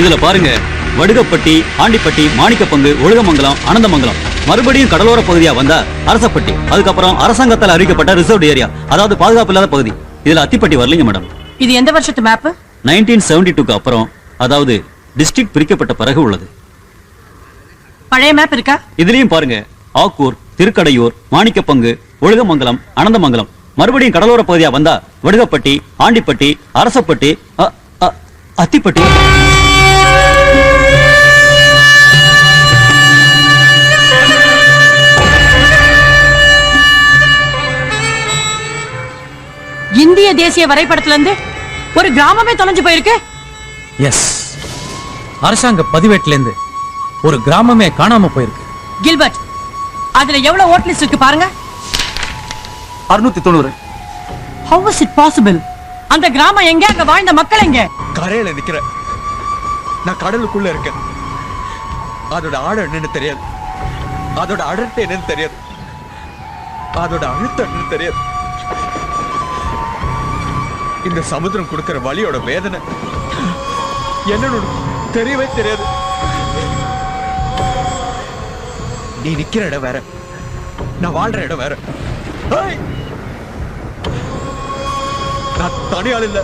இதுல பாருங்க. வடுகப்பட்டி ஆண்டிப்பட்டி மாணிக்கப்பங்கு ஒழுகமங்கலம் அனந்தமங்கலம் மறுபடியும் கடலோர பகுதியா வந்தா அரசப்பட்டி. அதுக்கப்புறம் அரசாங்கத்தால் அறிவிக்கப்பட்ட ரிசர்வ் ஏரியா அதாவது பாதுகாப்பு இல்லாத பகுதி. இதுல அத்திப்பட்டி வரலீங்க மேடம் இது எந்த வருஷத்து மேப் நைன்டீன் செவன்டி டூக்கு அப்புறம் அதாவது டிஸ்ட்ரிக்ட் பிரிக்கப்பட்ட பிறகு உள்ளது. பழைய மேப் இருக்கா? இதுலயும் பாருங்க. ஆக்கூர் திருக்கடையூர் மாணிக்கப்பங்கு ஒழுகமங்கலம் அனந்தமங்கலம் மறுபடியும் கடலோர பகுதியா வந்தா வடுகப்பட்டி ஆண்டிப்பட்டி அரசப்பட்டி அத்திப்பட்டி. இந்திய தேசிய வரைபடத்துல இருந்து ஒரு கிராமமே தொலைஞ்சு போயிருக்கு. எஸ் அரசாங்க பதிவேட்டுல இருந்து ஒரு கிராமமே காணாம போயிருக்கு. கில்பர்ட் அதுல எவ்வளவு ஓட் லிஸ்ட் இருக்கு பாருங்க. அறுநூத்தி தொண்ணூறு. ஹவ் இஸ் இட் பாசிபிள் அந்த கிராமம் எங்க? அங்க வாழ்ந்த மக்கள் எங்க? கரையில நிக்கிறேன் நான் கடலுக்குள்ள இருக்கேன். அதோட ஆழம் என்னன்னு தெரியாது. அதோட அடர்த்தி என்னன்னு தெரியாது. அதோட அழுத்தம் என்னன்னு தெரியாது. இந்த சமுத்திரம் கொடுக்கிற வழியோட வேதனை. என்னன்னு தெரியவே தெரியாது. நீ நிக்கிற இடம் வேற. நான் வாழ்ற இடம் வேற. நான் தனியாள் இல்லை.